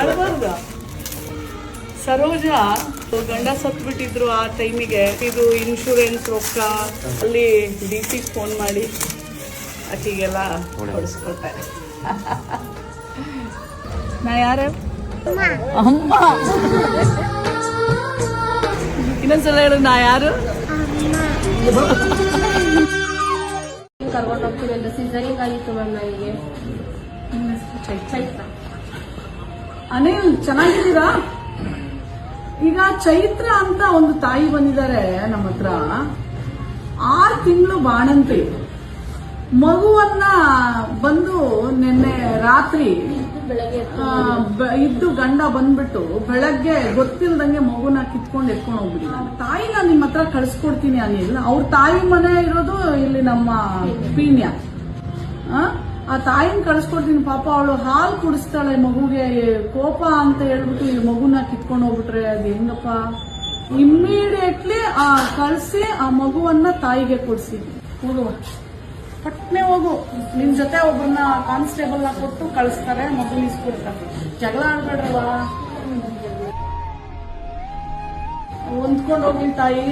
ಅಳಬಾರ್ದು ಸರೋಜ ಗಂಡ ಸತ್ಬಿಟ್ಟಿದ್ರು ಆ ಟೈಮಿಗೆ. ಇದು ಇನ್ಶೂರೆನ್ಸ್ ರೊಕ್ಕ ಅಲ್ಲಿ ಡಿ ಸಿ ಫೋನ್ ಮಾಡಿ ಆಕೆಗೆಲ್ಲ ಕೊಡಿಸ್ಕೊಳ್ತಾರೆ. ನಾ ಯಾರು? ಅಮ್ಮ. ಇನ್ನೊಂದ್ಸಲ ಹೇಳು ನಾ ಯಾರು? ಕರ್ಕೊಂಡು ಹೋಗ್ತೀವಿ ಅಂತ ಸಿಸರಿಂಗ್ ಆಗಿತ್ತು ಮ್ಯಾಮ್ ನನಗೆ ಚೈತ್ರ ಅನಿಲ್, ಚೆನ್ನಾಗಿದ್ದೀರಾ? ಈಗ ಚೈತ್ರ ಅಂತ ಒಂದು ತಾಯಿ ಬಂದಿದ್ದಾರೆ ನಮ್ಮ ಹತ್ರ. ಆರು ತಿಂಗಳು ಬಾಣಂತಿ. ಮಗುವನ್ನ ಬಂದು ನಿನ್ನೆ ರಾತ್ರಿ ಇದ್ದು ಗಂಡ ಬಂದ್ಬಿಟ್ಟು ಬೆಳಗ್ಗೆ ಗೊತ್ತಿಲ್ದಂಗೆ ಮಗುನ ಕಿತ್ಕೊಂಡು ಎತ್ಕೊಂಡು ಹೋಗ್ಬಿಟ್ಟು ತಾಯಿ ನಾನು ನಿಮ್ಮ ಹತ್ರ ಕಳ್ಸ್ಕೊಡ್ತೀನಿ ಅನಿಲ್. ಅವ್ರ ತಾಯಿ ಮನೆ ಇರೋದು ಇಲ್ಲಿ ನಮ್ಮ ಪೀಣ್ಯ. ಆ? ತಾಯಿನ ಕಳ್ಸ್ಕೊಡ್ತೀನಿ ಪಾಪ ಅವಳು ಹಾಲು ಕುಡಿಸ್ತಾಳೆ ಮಗುಗೆ ಕೋಪ ಅಂತ ಹೇಳ್ಬಿಟ್ಟು ಈ ಮಗುನ ಕಿತ್ಕೊಂಡು ಹೋಗ್ಬಿಟ್ರೆ ಅದು ಹೆಂಗಪ್ಪ? ಇಮ್ಮಿಡಿಯೇಟ್ಲಿ ಆ ಕಳಿಸಿ ಆ ಮಗುವನ್ನ ತಾಯಿಗೆ ಕೊಡಿಸಿ. ಹೋಗುವ. ಪಟ್ನೆ ಹೋಗು. ನಿನ್ ಜೊತೆ ಒಬ್ಬರನ್ನ ಕಾನ್ಸ್ಟೇಬಲ್ನ ಕೊಟ್ಟು ಕಳಿಸ್ತಾರೆ, ಮಗು ಇಸ್ಕೊಡ್ತಾರೆ ಜಗಳ ಆಡ್ಬೇಡ್ರವ ಹೊಂದ್ಕೊಂಡು ಹೋಗಿ ತಾಯಿ.